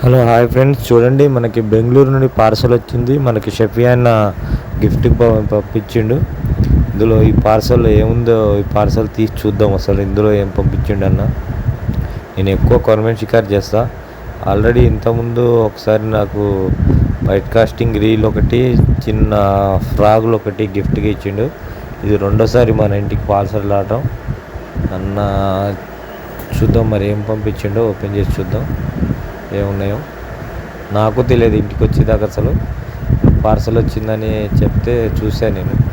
Hello hi friends. చూడండి మనకి బెంగళూరు నుండి పార్సల్ వచ్చింది. మనకి షఫియాన్న గిఫ్ట్ పంపించిండు. ఇందులో ఈ పార్సల్ ఏముందో ఈ పార్సల్ తీసి చూద్దాం అసలు ఇందులో ఏం పంపించిండు అన్న. నేను ఎక్కువ కొరమేన్ షికార్ చేస్తా. ఆల్రెడీ ఇంతకుముందు ఒకసారి నాకు వైట్ కాస్టింగ్ రీల్ ఒకటి చిన్న ఫ్రాగులు ఒకటి గిఫ్ట్గా ఇచ్చిండు. ఇది రెండోసారి మన ఇంటికి పార్సల్ రావటం. అన్న చూద్దాం మరి ఏం పంపించిండో ఓపెన్ చేసి చూద్దాం. ఏమున్నాయో? నాకు తెలియదు ఇంటికి వచ్చేదాకా అసలు. పార్సల్ వచ్చిందని చెప్తే చూశాను నేను.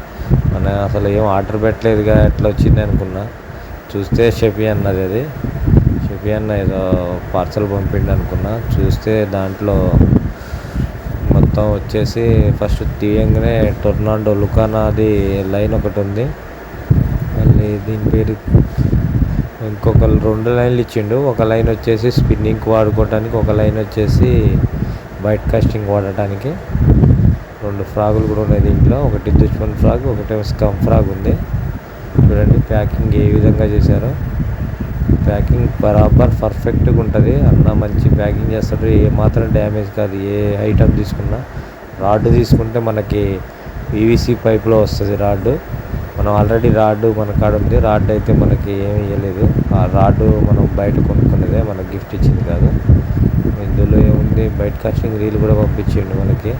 మన అసలు ఏం ఆర్డర్ పెట్టలేదుగా ఎట్లా వచ్చింది అనుకున్నా. చూస్తే షఫీ అన్నది అది. షఫీ అన్న ఏదో పార్సల్ పంపిండి అనుకున్నా. చూస్తే దాంట్లో మొత్తం వచ్చేసి ఫస్ట్ తీయంగానే టొర్నాడో లుకానాది లైన్ ఒకటి ఉంది. మళ్ళీ దీని పేరు ఇంకొక రెండు లైన్లు ఇచ్చిండు. ఒక లైన్ వచ్చేసి స్పిన్నింగ్ వాడుకోవడానికి ఒక లైన్ వచ్చేసి బయట కాస్టింగ్ వాడటానికి. రెండు ఫ్రాగులు కూడా ఉన్నాయి దీంట్లో. ఒకటి దుష్మన్ ఫ్రాగ్ ఒకటి స్కమ్ ఫ్రాగ్ ఉంది. చూడండి ప్యాకింగ్ ఏ విధంగా చేశారో. ప్యాకింగ్ బరాబర్ పర్ఫెక్ట్గా ఉంటుంది. అన్న మంచి ప్యాకింగ్ చేస్తాడు. ఏ మాత్రం డ్యామేజ్ కాదు. ఏ ఐటమ్ తీసుకున్నా రాడ్ తీసుకుంటే మనకి పీవీసీ పైప్లో వస్తుంది రాడ్. మనం ఆల్రెడీ రాడ్ మన కాడ ఉంది. రాడ్ అయితే మనకి ఏమి ఇవ్వలేదు ఆ రాడ్ మనం బయట కొనుక్కున్నదే మనకు గిఫ్ట్ ఇచ్చింది కాదు. ఇందులో ఏముంది? బయట కాస్టింగ్ రీల్ కూడా పంపించండి మనకి.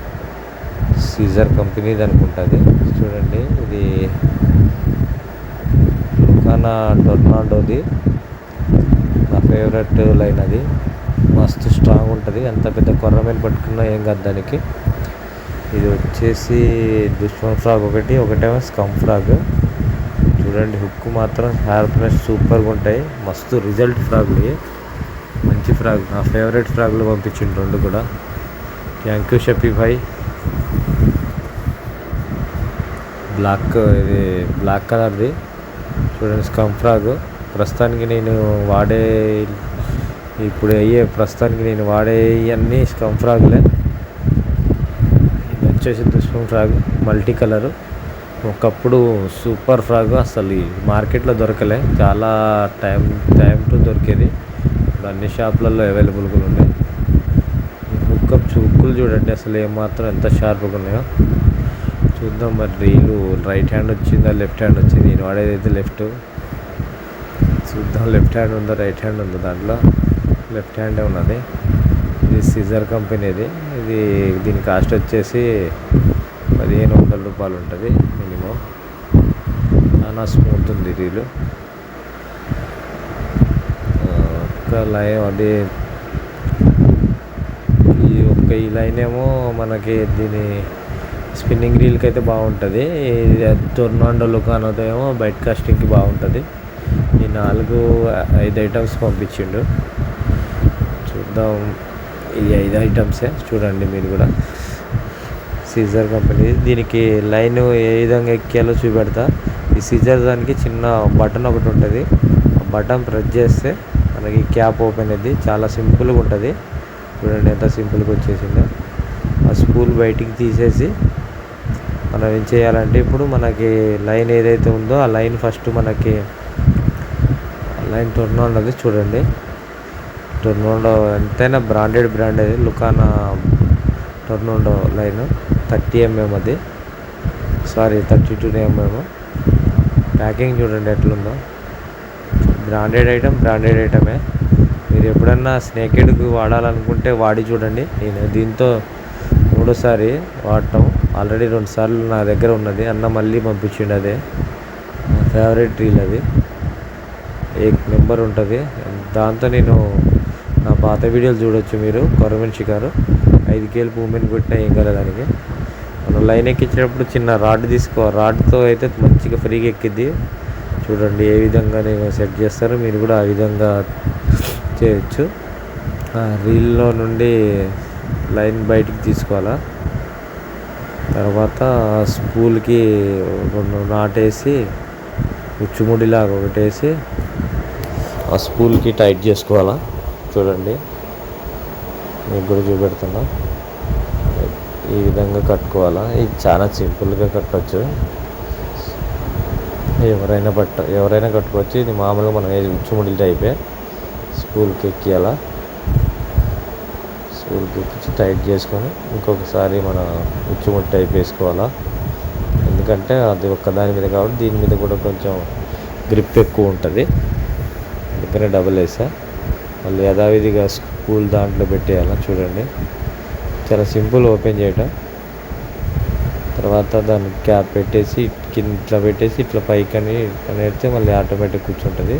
సీజర్ కంపెనీది అనుకుంటుంది. చూడండి ఇది లుకానా టొర్నాడోది నా ఫేవరెట్ లైన్ అది. మస్తు స్ట్రాంగ్ ఉంటుంది. ఎంత పెద్ద కొర్ర మీద పట్టుకున్నా ఏం కాదు దానికి. ఇది వచ్చేసి దుష్మన్ ఫ్రాగ్ ఒకటి ఒకటేమో స్కమ్ ఫ్రాగ్ చూడండి హుక్ మాత్రం హెయిర్ సూపర్గా ఉంటాయి. మస్తు రిజల్ట్ ఫ్రాగ్లు మంచి ఫ్రాగ్ నా ఫేవరెట్ ఫ్రాగ్లు పంపించిండు రెండు కూడా. Thank you Shafi bhai black ఇది బ్లాక్ కలర్ది చూడండి స్కమ్ ఫ్రాగ్ ప్రస్తుతానికి నేను వాడే ఇప్పుడు అయ్యే ప్రస్తుతానికి నేను వాడే అన్నీ స్కమ్ ఫ్రాగ్లే ఇది వచ్చేసి దుష్మం ఫ్రాగ్ మల్టీ కలర్ ఒకప్పుడు సూపర్ ఫ్రాగ్ అసలు ఈ మార్కెట్లో దొరకలే. చాలా టైం టైం టు దొరికేది. ఇప్పుడు అన్ని షాపులలో అవైలబుల్గా ఉన్నాయి. హుక్కప్ హుక్కులు చూడండి అసలు ఏమాత్రం ఎంత షార్ప్గా ఉన్నాయో. చూద్దాం మరి రీలు. రైట్ హ్యాండ్ వచ్చిందా లెఫ్ట్ హ్యాండ్ వచ్చింది? నేను వాడేది అయితే లెఫ్ట్. చూద్దాం లెఫ్ట్ హ్యాండ్ ఉందా రైట్ హ్యాండ్ ఉందా దాంట్లో? లెఫ్ట్ హ్యాండే ఉన్నది. ఇది సీజర్ కంపెనీది ఇది దీని కాస్ట్ వచ్చేసి పదిహేను వందల రూపాయలు ఉంటుంది మినిమం. చాలా స్మూత్ ఉంది రీలు. ఒక్క లైన్ అది. ఈ ఒక్క ఈ లైన్ ఏమో మనకి దీని స్పిన్నింగ్ రీల్కి అయితే బాగుంటుంది టొర్నాండో లుకానోతో ఏమో బయట కాస్టింగ్కి బాగుంటుంది. ఈ నాలుగు ఐదు ఐటమ్స్ పంపించిండు. చూద్దాం. ఈ ఐదు ఐటమ్సే. చూడండి మీరు కూడా. సీజర్ కంపెనీ దీనికి లైన్ ఏ విధంగా ఎక్కాలో చూపెడతా. ఈ సీజర్ దానికి చిన్న బటన్ ఒకటి ఉంటుంది. ఆ బటన్ ప్రెస్ చేస్తే మనకి క్యాప్ ఓపెన్ అయింది చాలా సింపుల్గా ఉంటుంది. చూడండి ఎంత సింపుల్గా వచ్చేసిందో. ఆ స్పూల్ బయటికి తీసేసి మనం ఏం చేయాలంటే ఇప్పుడు మనకి లైన్ ఏదైతే ఉందో ఆ లైన్ ఫస్ట్ మనకి లైన్ టర్న్ ఉన్నది చూడండి. టొర్నోడో ఎంతైనా బ్రాండెడ్ బ్రాండ్ అది. లుకానా టొర్నోడో లైన్. థర్టీ ఎంఎం అది. Sorry thirty two mm packing చూడండి ఎట్లుందో. బ్రాండెడ్ ఐటమ్ బ్రాండెడ్ ఐటమే మీరు ఎప్పుడన్నా స్నేకెడ్కి వాడాలనుకుంటే వాడి చూడండి. నేను దీంతో మూడోసారి వాడటం. ఆల్రెడీ రెండు సార్లు నా దగ్గర ఉన్నది. అన్న మళ్ళీ పంపించిండు అదే. నా ఫేవరెట్ రీల్ అది. ఏక్ నెంబర్ ఉంటుంది. దాంతో నేను నా పాత వీడియోలు చూడొచ్చు మీరు. కొరమెన్ షికారు ఐదు కేలు మూమెంట్ కొట్టినా ఏం కదా దానికి. మనం లైన్ ఎక్కించేటప్పుడు చిన్న రాడ్ తీసుకో రాడ్తో అయితే మంచిగా ఫ్రీగా ఎక్కిద్ది. చూడండి ఏ విధంగా నేను సెట్ చేస్తారో. మీరు కూడా ఆ విధంగా చేయొచ్చు. ఆ రీల్లో నుండి లైన్ బయటికి తీసుకోవాలా? తర్వాత స్పూల్కి రెండు నాటేసి ఉచ్చుముడిలాగా ఒకటి వేసి ఆ స్పూల్కి టైట్ చేసుకోవాలా? చూడండి. మీకు కూడా చూపెడుతున్నా. ఈ విధంగా కట్టుకోవాలా? ఇది చాలా సింపుల్గా కట్టవచ్చు ఎవరైనా పట్ట ఎవరైనా కట్టుకోవచ్చు. ఇది మామూలుగా మనం ఉచ్చుముడి టైపే. స్కూల్కి ఎక్కియాలా? స్కూల్కి ఎక్కించి టైట్ చేసుకొని ఇంకొకసారి మన ఉచ్చుముడి టైప్ వేసుకోవాలా? ఎందుకంటే అది ఒక్క దాని మీద కాబట్టి దీని మీద కూడా కొంచెం గ్రిప్ ఎక్కువ ఉంటుంది. అందుకనే డబుల్ వేసా. మళ్ళీ యథావిధిగా స్కూల్ దాంట్లో పెట్టేయాలా? చూడండి. చాలా సింపుల్ ఓపెన్ చేయటం. తర్వాత దాన్ని క్యాప్ పెట్టేసి కింద ఇట్లా పెట్టేసి ఇట్లా పైకి అని అనేస్తే మళ్ళీ ఆటోమేటిక్ కూర్చుంటుంది.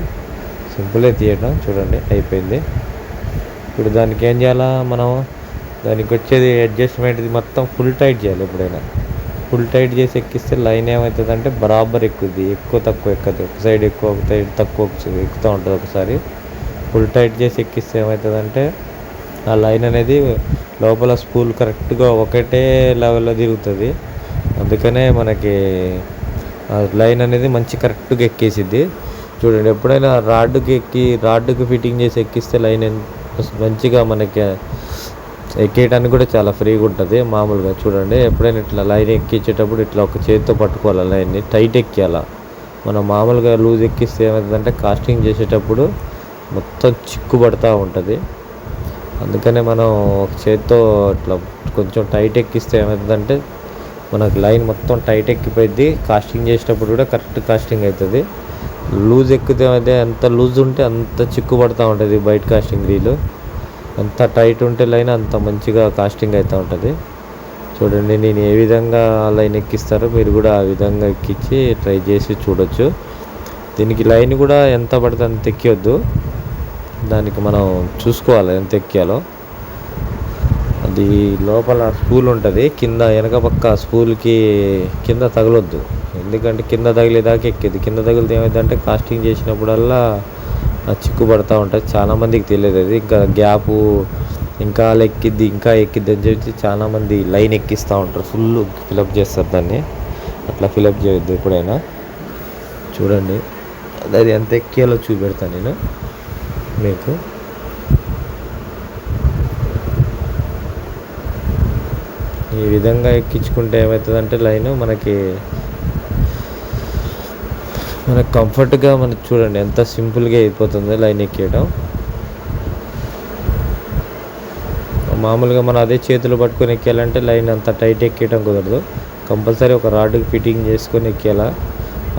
సింపులే తీయటం చూడండి అయిపోయింది. ఇప్పుడు దానికి ఏం చేయాలా మనం? దానికి వచ్చేది అడ్జస్ట్మెంట్ ఇది మొత్తం ఫుల్ టైట్ చేయాలి ఎప్పుడైనా. ఫుల్ టైట్ చేసి ఎక్కిస్తే లైన్ ఏమవుతుందంటే బరాబర్ ఎక్కుద్ది ఎక్కువ తక్కువ ఎక్కదు. ఒక సైడ్ ఎక్కువ ఒక సైడ్ తక్కువ ఎక్కుతూ ఉంటుంది ఒకసారి. ఫుల్ టైట్ చేసి ఎక్కిస్తే ఏమవుతుందంటే ఆ లైన్ అనేది లోపల స్పూల్ కరెక్ట్గా ఒకటే లెవెల్లో తిరుగుతుంది అందుకనే మనకి లైన్ అనేది మంచి కరెక్ట్గా ఎక్కేసిద్ది. చూడండి ఎప్పుడైనా రాడ్డుకి ఎక్కి రాడ్డుకి ఫిట్టింగ్ చేసి ఎక్కిస్తే లైన్ మంచిగా మనకి ఎక్కేయడానికి కూడా చాలా ఫ్రీగా ఉంటుంది. మామూలుగా చూడండి ఎప్పుడైనా ఇట్లా లైన్ ఎక్కించేటప్పుడు ఇట్లా ఒక చేతితో పట్టుకోవాలి లైన్ని టైట్ ఎక్కియాల. మనం మామూలుగా లూజ్ ఎక్కిస్తే ఏమవుతుందంటే కాస్టింగ్ చేసేటప్పుడు మొత్తం చిక్కుబడుతూ ఉంటుంది. అందుకనే మనం ఒక చేత్తో ఇట్లా కొంచెం టైట్ ఎక్కిస్తే ఏమవుతుందంటే మనకు లైన్ మొత్తం టైట్ ఎక్కిపోయింది కాస్టింగ్ చేసేటప్పుడు కూడా కరెక్ట్ కాస్టింగ్ అవుతుంది లూజ్ ఎక్కితే అయితే ఎంత లూజ్ ఉంటే అంత చిక్కు పడుతూ ఉంటుంది బయట కాస్టింగ్ రీలు ఎంత టైట్ ఉంటే లైన్ అంత మంచిగా కాస్టింగ్ అవుతూ ఉంటుంది. చూడండి నేను ఏ విధంగా లైన్ ఎక్కిస్తారో మీరు కూడా ఆ విధంగా ఎక్కించి ట్రై చేసి చూడొచ్చు. దీనికి లైన్ కూడా ఎంత పడితే అంత ఎక్కివద్దు దానికి మనం చూసుకోవాలి ఎంత ఎక్కాలో అది లోపల స్పూల్ ఉంటుంది కింద వెనక పక్క స్పూల్కి కింద తగలొద్దు. ఎందుకంటే కింద తగిలేదాకా ఎక్కేది. కింద తగిలితే ఏమైందంటే కాస్టింగ్ చేసినప్పుడల్లా చిక్కు పడుతూ ఉంటుంది. చాలామందికి తెలియదు అది. ఇంకా గ్యాపు ఇంకా ఎక్కిద్ది ఇంకా ఎక్కిద్ది అని చెప్పి చాలామంది లైన్ ఎక్కిస్తూ ఉంటారు. ఫుల్ ఫిలప్ చేస్తారు దాన్ని. అట్లా ఫిలప్ చేయొద్దు ఎప్పుడైనా. చూడండి. అది ఎంత ఎక్కేలో చూపెడతాను నేను. మీకు. ఈ విధంగా ఎక్కించుకుంటే ఏమవుతుందంటే లైన్ మనకి మనకు కంఫర్ట్గా మనకు చూడండి ఎంత సింపుల్గా అయిపోతుంది లైన్ ఎక్కేయడం. మామూలుగా మనం అదే చేతులు పట్టుకొని ఎక్కేయాలంటే లైన్ అంత టైట్ ఎక్కేయడం కుదరదు. కంపల్సరీ ఒక రాడ్కి ఫిట్టింగ్ చేసుకొని ఎక్కేలా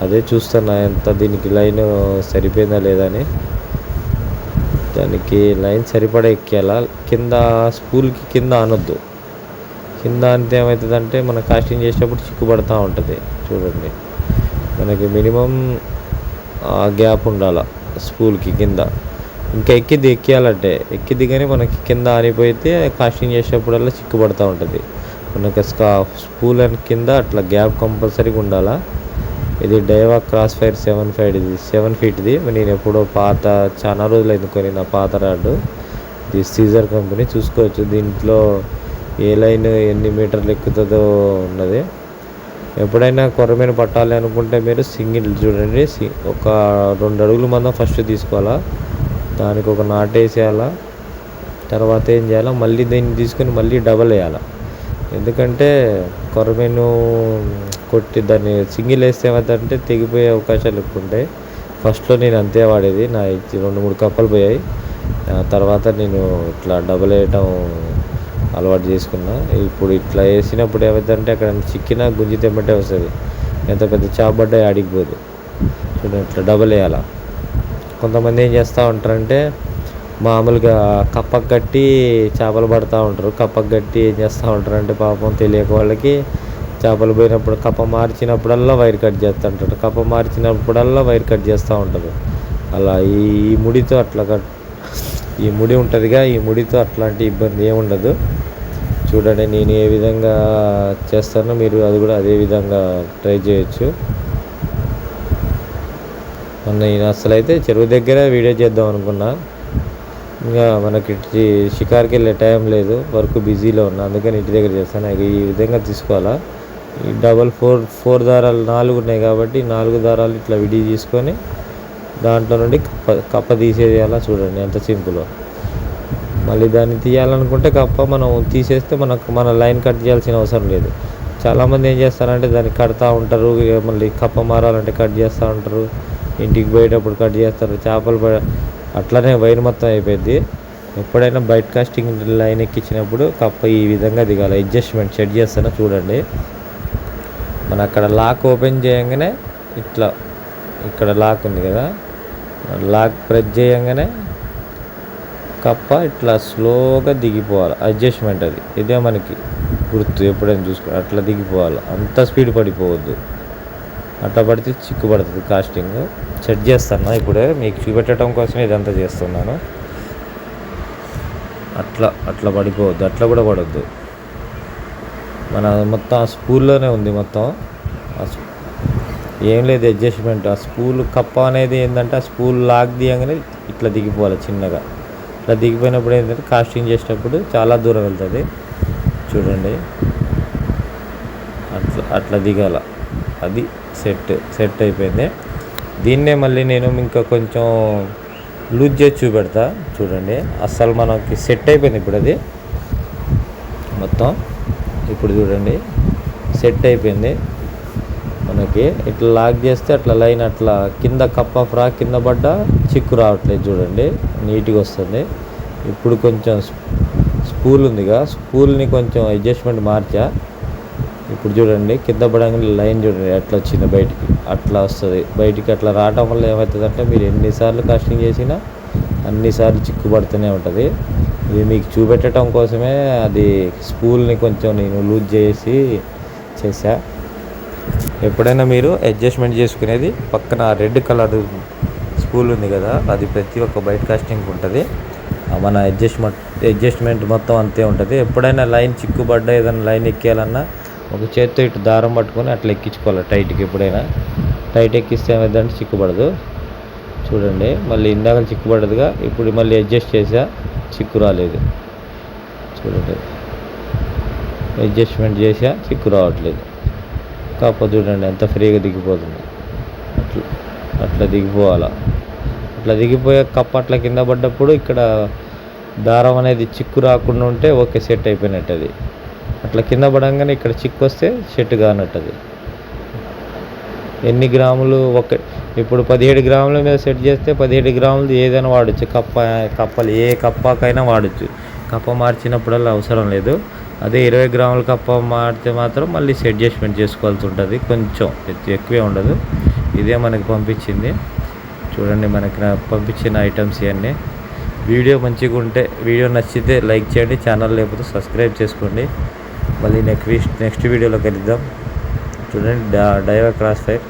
అదే చూస్తున్నా ఎంత దీనికి లైన్ సరిపోయిందా లేదా అని. దానికి లైన్ సరిపడా ఎక్కేలా. కింద స్పూల్కి కింద అనొద్దు. కింద అంతే ఏమవుతుందంటే మనం కాస్టింగ్ చేసేటప్పుడు చిక్కుపడతా ఉంటుంది. చూడండి. మనకి మినిమం గ్యాప్ ఉండాల స్పూల్కి కింద. ఇంకా ఎక్కిద్ది ఎక్కేయాలంటే. ఎక్కిద్ది కానీ మనకి కింద ఆనిపోయితే కాస్టింగ్ చేసేటప్పుడల్లా చిక్కుపడతా ఉంటుంది. మనకి స్కా స్పూల్ అండ్ కింద అట్లా గ్యాప్ కంపల్సరీగా ఉండాలా. ఇది Daiwa cross fire seven five ఇది సెవెన్ ఫీట్ది. నేను ఎప్పుడో పాత చాలా రోజులు ఎందుకొని నా పాత రాడ్ ఇది సీజర్ కంపెనీ చూసుకోవచ్చు. దీంట్లో ఏ లైన్ ఎన్ని మీటర్లు ఎక్కుతుందో ఉన్నది. ఎప్పుడైనా కొరమైన పట్టాలి అనుకుంటే మీరు సింగిల్ చూడండి. ఒక రెండు అడుగులు మందం ఫస్ట్ తీసుకోవాలా? దానికి ఒక నాట్ వేసేయాలా? తర్వాత ఏం చేయాలా? మళ్ళీ దీన్ని తీసుకొని మళ్ళీ డబల్ వేయాలా? ఎందుకంటే కొరమేను కొట్టి దాన్ని సింగిల్ వేస్తే ఏమవుతుందంటే తెగిపోయే అవకాశాలు ఎక్కువ ఉంటాయి ఫస్ట్లో నేను అంతే వాడేది. నా రెండు మూడు కప్పలు పోయాయి. ఆ తర్వాత నేను ఇట్లా డబల్ వేయటం అలవాటు చేసుకున్నా. ఇప్పుడు ఇట్లా వేసినప్పుడు ఏమవుతుందంటే అక్కడ చిక్కిన గుంజి తెమ్మటే వస్తుంది. ఎంత పెద్ద చాపడ్డా ఆడిపోదు చూడండి ఇట్లా డబుల్ వేయాల. కొంతమంది ఏం చేస్తూ ఉంటారంటే మామూలుగా కప్పకు కట్టి చేపలు పడుతూ ఉంటారు. కప్పకు కట్టి ఏం చేస్తూ ఉంటారంటే పాపం తెలియక వాళ్ళకి చేపలు పోయినప్పుడు కప్ప మార్చినప్పుడల్లా వైర్ కట్ చేస్తూ ఉంటాడు కప్ప మార్చినప్పుడల్లా వైర్ కట్ చేస్తూ ఉంటుంది. అలా ఈ ఈ ముడితో అట్లా కట్ ఈ ముడి ఉంటుందిగా ఈ ముడితో అట్లాంటి ఇబ్బంది ఏముండదు చూడండి నేను ఏ విధంగా చేస్తానో మీరు అది కూడా అదే విధంగా ట్రై చేయొచ్చు. మొన్న నేను అసలు అయితే చెరువు దగ్గర వీడియో చేద్దాం అనుకున్నా. ఇంకా మనకి షికార్కి వెళ్ళే టైం లేదు వర్క్ బిజీలో ఉన్నా. అందుకని ఇంటి దగ్గర చేస్తాను. ఈ విధంగా తీసుకోవాలా? ఈ డబల్ ఫోర్ ఫోర్ దారాలు నాలుగు ఉన్నాయి కాబట్టి నాలుగు దారాలు ఇట్లా విడి తీసుకొని దాంట్లో నుండి కప్ప కప్ప తీసేయాలా చూడండి ఎంత సింపుల్. మళ్ళీ దాన్ని తీయాలనుకుంటే కప్ప మనం తీసేస్తే మనకు మన లైన్ కట్ చేయాల్సిన అవసరం లేదు. చాలామంది ఏం చేస్తారంటే దాన్ని కడతా ఉంటారు ఇక మళ్ళీ కప్ప మారాలంటే కట్ చేస్తూ ఉంటారు ఇంటికి పోయేటప్పుడు కట్ చేస్తారు చేపలు ప- అట్లనే వైర్ మొత్తం అయిపోయింది ఎప్పుడైనా బయట కాస్టింగ్ లైన్ ఎక్కించినప్పుడు కప్ప ఈ విధంగా దిగాలి అడ్జస్ట్మెంట్ సెట్ చేస్తానో చూడండి. మన అక్కడ లాక్ ఓపెన్ చేయగానే ఇట్లా ఇక్కడ లాక్ ఉంది కదా. లాక్ ప్రెస్ చేయంగానే కప్ప ఇట్లా స్లోగా దిగిపోవాలి. అడ్జస్ట్మెంట్ అది. ఇదే మనకి గుర్తు ఎప్పుడైనా చూసుకోవాలి. అట్లా దిగిపోవాలి. అంత స్పీడ్ పడిపోవద్దు. అట్లా పడితే చిక్కు పడుతుంది కాస్టింగ్. సెట్ చేస్తాను ఇప్పుడే. మీకు చూపెట్టడం కోసం ఇదంతా చేస్తున్నాను. అట్లా అట్లా పడిపోవద్దు. అట్లా కూడా పడవద్దు మన మొత్తం ఆ స్పూల్లోనే ఉంది మొత్తం. ఆ ఏం లేదు అడ్జస్ట్మెంట్. ఆ స్పూల్ కప్ప అనేది ఏంటంటే ఆ స్పూల్ లాక్ తీయగానే ఇట్లా దిగిపోవాలి చిన్నగా. ఇట్లా దిగిపోయినప్పుడు ఏంటంటే కాస్టింగ్ చేసేటప్పుడు చాలా దూరం వెళ్తుంది. చూడండి. అట్లా అట్లా దిగాల. అది సెట్ సెట్ అయిపోయింది. దీన్నే మళ్ళీ నేను ఇంకా కొంచెం లూజ్ చేసి చూపెడతా. చూడండి. అస్సలు మనకి సెట్ అయిపోయింది ఇప్పుడు అది. మొత్తం. ఇప్పుడు చూడండి. సెట్ అయిపోయింది. మనకి ఇట్లా లాక్ చేస్తే అట్లా లైన్ అట్లా కింద కప్ప ఫ్రాక్ కింద పడ్డ చిక్కు రావట్లేదు చూడండి. నీట్గా వస్తుంది. ఇప్పుడు కొంచెం స్పూల్ ఉందిగా. స్పూల్ని కొంచెం అడ్జస్ట్మెంట్ మార్చా. ఇప్పుడు చూడండి కింద పడంగానే లైన్ చూడండి అట్లా వచ్చింది బయటికి. అట్లా వస్తుంది. బయటికి అట్లా రావడం వల్ల ఏమవుతుందంటే మీరు ఎన్నిసార్లు కాస్టింగ్ చేసినా అన్నిసార్లు చిక్కు పడుతూనే ఉంటుంది. ఇది మీకు చూపెట్టడం కోసమే అది స్పూల్ని కొంచెం నేను లూజ్ చేసి చేశా. ఎప్పుడైనా మీరు అడ్జస్ట్మెంట్ చేసుకునేది పక్కన రెడ్ కలర్ స్పూల్ ఉంది కదా అది ప్రతి ఒక్క బయట కాస్టింగ్ ఉంటుంది. మన అడ్జస్ట్మెంట్ అడ్జస్ట్మెంట్ మొత్తం అంతే ఉంటుంది. ఎప్పుడైనా లైన్ చిక్కుబడ్డా ఏదైనా లైన్ ఎక్కేయాలన్నా ఒక చేత్తో ఇటు దారం పట్టుకొని అట్లా ఎక్కించుకోవాలి టైట్కి ఎప్పుడైనా. టైట్ ఎక్కిస్తే ఏమైందంటే చిక్కుపడదు చూడండి మళ్ళీ ఇందాక చిక్కుబడదుగా ఇప్పుడు మళ్ళీ అడ్జస్ట్ చేసా చిక్కు రాలేదు చూడండి. అడ్జస్ట్మెంట్ చేసా చిక్కు రావట్లేదు. కాకపోతే చూడండి ఎంత ఫ్రీగా దిగిపోతుంది. అట్లా అట్లా దిగిపోవాలా. అట్లా దిగిపోయే కప్ప అట్లా కింద పడ్డప్పుడు ఇక్కడ దారం అనేది చిక్కు రాకుండా ఉంటే ఓకే సెట్ అయిపోయినట్టు అది అట్లా కింద పడంగానే ఇక్కడ చిక్కు వస్తే సెట్ కానట్టు అది ఎన్ని గ్రాములు ఒక ఇప్పుడు పదిహేడు గ్రాముల మీద సెట్ చేస్తే పదిహేడు గ్రాములు ఏదైనా వాడచ్చు. కప్ప కప్పలు ఏ కప్పకైనా వాడచ్చు. కప్ప మార్చినప్పుడల్లా అవసరం లేదు. అదే ఇరవై గ్రాముల కప్ప మారితే మాత్రం మళ్ళీ అడ్జస్ట్మెంట్ చేసుకోవాల్సి ఉంటుంది. కొంచెం ఎక్కువే ఉండదు. ఇదే మనకు పంపించింది. చూడండి మనకి పంపించిన ఐటమ్స్ ఇవన్నీ. వీడియో మంచిగా ఉంటే వీడియో నచ్చితే లైక్ చేయండి. ఛానల్ లేకపోతే సబ్స్క్రైబ్ చేసుకోండి. మళ్ళీ నెక్స్ట్ నెక్స్ట్ వీడియోలో కలుద్దాం చూడండి డైవర్ క్రాస్ ఫైర్.